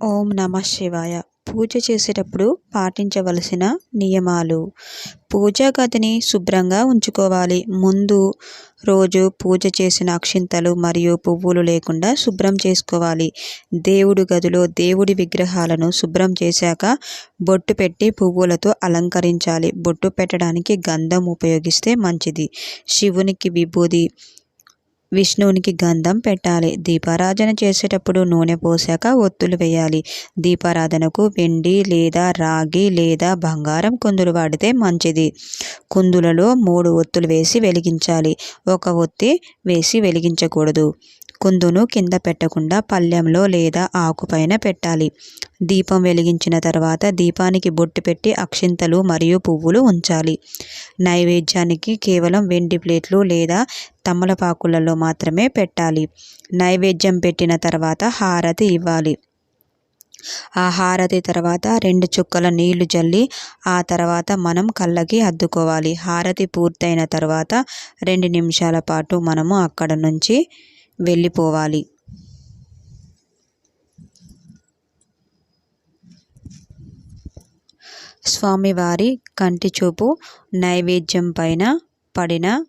ఓం నమ శివాయ. పూజ చేసేటప్పుడు పాటించవలసిన నియమాలు. పూజా గదిని శుభ్రంగా ఉంచుకోవాలి. ముందు రోజు పూజ చేసిన అక్షింతలు మరియు పువ్వులు లేకుండా శుభ్రం చేసుకోవాలి. దేవుడి గదిలో దేవుడి విగ్రహాలను శుభ్రం చేశాక బొట్టు పెట్టి పువ్వులతో అలంకరించాలి. బొట్టు పెట్టడానికి గంధం ఉపయోగిస్తే మంచిది. శివునికి విభూది విష్ణువునికి గంధం పెట్టాలి. దీపారాధన చేసేటప్పుడు నూనె పోసాక ఒత్తులు వేయాలి. దీపారాధనకు వెండి లేదా రాగి లేదా బంగారం కుందులు వాడితే మంచిది. కుందులలో మూడు ఒత్తులు వేసి వెలిగించాలి. ఒక ఒత్తి వేసి వెలిగించకూడదు. కుందును కింద పెట్టకుండా పళ్ళెంలో లేదా ఆకుపైన పెట్టాలి. దీపం వెలిగించిన తర్వాత దీపానికి బొట్టు పెట్టి అక్షింతలు మరియు పువ్వులు ఉంచాలి. నైవేద్యానికి కేవలం వెండి ప్లేట్లు లేదా తమలపాకులలో మాత్రమే పెట్టాలి. నైవేద్యం పెట్టిన తర్వాత హారతి ఇవ్వాలి. ఆ హారతి తర్వాత రెండు చుక్కల నీళ్ళు జల్లి ఆ తర్వాత మనం కళ్ళకి అద్దుకోవాలి. హారతి పూర్తయిన తర్వాత రెండు నిమిషాల పాటు మనము అక్కడ నుంచి వెళ్ళిపోవాలి. స్వామివారి కంటి చూపు నైవేద్యం పైన పడిన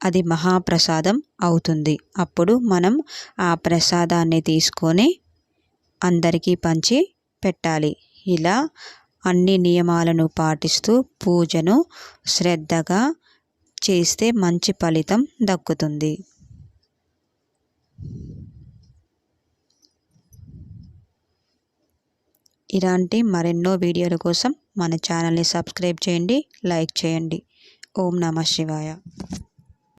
అది మహాప్రసాదం అవుతుంది. అప్పుడు మనం ఆ ప్రసాదాన్ని తీసుకొని అందరికీ పంచి పెట్టాలి. ఇలా అన్ని నియమాలను పాటిస్తూ పూజను శ్రద్ధగా చేస్తే మంచి ఫలితం దక్కుతుంది. ఇలాంటి మరెన్నో వీడియోల కోసం మన ఛానల్ని సబ్స్క్రైబ్ చేయండి లైక్ చేయండి. ఓం నమ శివాయ.